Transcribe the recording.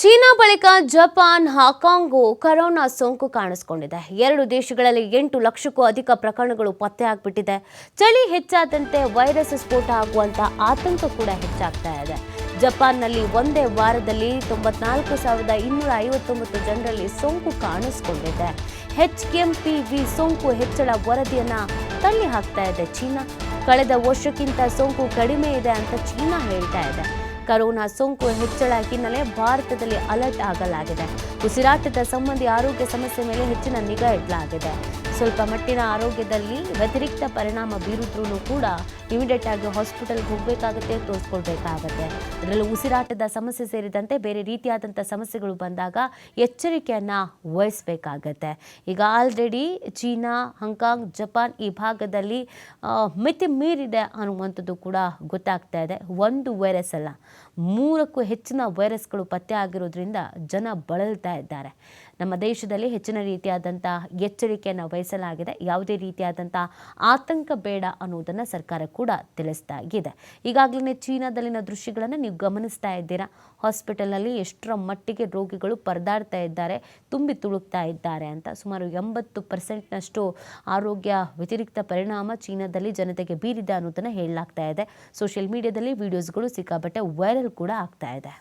China ಬಳಿಕ Japan, ಹಾಂಕಾಂಗು corona ಸೋಂಕು ಕಾಣಿಸಿಕೊಂಡಿದೆ. ಎರಡು ದೇಶಗಳಲ್ಲಿ ಎಂಟು ಲಕ್ಷಕ್ಕೂ ಅಧಿಕ ಪ್ರಕರಣಗಳು ಪತ್ತೆ ಆಗ್ಬಿಟ್ಟಿದೆ. ಚಳಿ ಹೆಚ್ಚಾದಂತೆ ವೈರಸ್ ಸ್ಫೋಟ ಆಗುವಂತ ಆತಂಕ ಕೂಡ ಹೆಚ್ಚಾಗ್ತಾ ಇದೆ. ಜಪಾನ್ನಲ್ಲಿ ಒಂದೇ ವಾರದಲ್ಲಿ ತೊಂಬತ್ನಾಲ್ಕು ಸಾವಿರದ ಇನ್ನೂರ ಐವತ್ತೊಂಬತ್ತು ಜನರಲ್ಲಿ ಸೋಂಕು ಕಾಣಿಸಿಕೊಂಡಿದೆ. ಪಿ ವಿ ಸೋಂಕು ಹೆಚ್ಚಳ ವರದಿಯನ್ನು ತಳ್ಳಿ ಹಾಕ್ತಾ ಇದೆ ಚೀನಾ. ಕಳೆದ ವರ್ಷಕ್ಕಿಂತ ಸೋಂಕು ಕಡಿಮೆ ಇದೆ ಅಂತ ಚೀನಾ ಹೇಳ್ತಾ ಇದೆ. ಕರೋನಾ ಸೋಂಕು ಹೆಚ್ಚಳ ಹಿನ್ನೆಲೆ ಭಾರತದಲ್ಲಿ ಅಲರ್ಟ್ ಆಗಲಾಗಿದೆ. ಉಸಿರಾಟದ ಸಂಬಂಧಿ ಆರೋಗ್ಯ ಸಮಸ್ಯೆ ಮೇಲೆ ಹೆಚ್ಚಿನ ನಿಗಾ ಇಡಲಾಗಿದೆ. ಸ್ವಲ್ಪ ಮಟ್ಟಿನ ಆರೋಗ್ಯದಲ್ಲಿ ವ್ಯತಿರಿಕ್ತ ಪರಿಣಾಮ ಬೀರಿದ್ರೂ ಕೂಡ ಇಮಿಡಿಯೇಟ್ ಆಗಿ ಹಾಸ್ಪಿಟಲ್ಗೆ ಹೋಗಬೇಕಾಗುತ್ತೆ, ತೋರಿಸ್ಕೊಳ್ಬೇಕಾಗತ್ತೆ. ಅದರಲ್ಲೂ ಉಸಿರಾಟದ ಸಮಸ್ಯೆ ಸೇರಿದಂತೆ ಬೇರೆ ರೀತಿಯಾದಂಥ ಸಮಸ್ಯೆಗಳು ಬಂದಾಗ ಎಚ್ಚರಿಕೆಯನ್ನು ವಹಿಸಬೇಕಾಗತ್ತೆ. ಈಗ ಆಲ್ರೆಡಿ ಚೀನಾ ಹಾಂಕಾಂಗ್ ಜಪಾನ್ ಈ ಭಾಗದಲ್ಲಿ ಮಿತಿ ಮೀರಿದೆ ಅನ್ನುವಂಥದ್ದು ಕೂಡ ಗೊತ್ತಾಗ್ತಾ ಇದೆ. ಒಂದು ವೈರಸ್ ಅಲ್ಲ, ಮೂರಕ್ಕೂ ಹೆಚ್ಚಿನ ವೈರಸ್ಗಳು ಪತ್ತೆ ಆಗಿರೋದ್ರಿಂದ ಜನ ಬಳಲ್ತಾ ಇದ್ದಾರೆ. ನಮ್ಮ ದೇಶದಲ್ಲಿ ಹೆಚ್ಚಿನ ರೀತಿಯಾದಂಥ ಎಚ್ಚರಿಕೆಯನ್ನು ವಹಿಸಲಾಗಿದೆ. ಯಾವುದೇ ರೀತಿಯಾದಂಥ ಆತಂಕ ಬೇಡ ಅನ್ನೋದನ್ನು ಸರ್ಕಾರ ಕೂಡ ತಿಳಿಸ್ತಾ ಇದೆ ಈಗಾಗಲೇ ಚೀನಾದಲ್ಲಿನ ದೃಶ್ಯಗಳನ್ನು ನೀವು ಗಮನಿಸ್ತಾ ಇದ್ದೀರಾ? ಹಾಸ್ಪಿಟಲಲ್ಲಿ ಎಷ್ಟರ ಮಟ್ಟಿಗೆ ರೋಗಿಗಳು ಪರದಾಡ್ತಾ ಇದ್ದಾರೆ, ತುಂಬಿ ತುಳುಕ್ತಾ ಇದ್ದಾರೆ ಅಂತ. ಸುಮಾರು ಎಂಬತ್ತು ಪರ್ಸೆಂಟ್ನಷ್ಟು ಆರೋಗ್ಯ ವ್ಯತಿರಿಕ್ತ ಪರಿಣಾಮ ಚೀನಾದಲ್ಲಿ ಜನತೆಗೆ ಬೀರಿದೆ ಅನ್ನೋದನ್ನು ಹೇಳಲಾಗ್ತಾ ಇದೆ. ಸೋಷಿಯಲ್ ಮೀಡಿಯಾದಲ್ಲಿ ವಿಡಿಯೋಸ್ಗಳು ಸಿಕ್ಕಾಪಟ್ಟೆ ವೈರಲ್ ಕೂಡ ಆಗ್ತಾ ಇದೆ.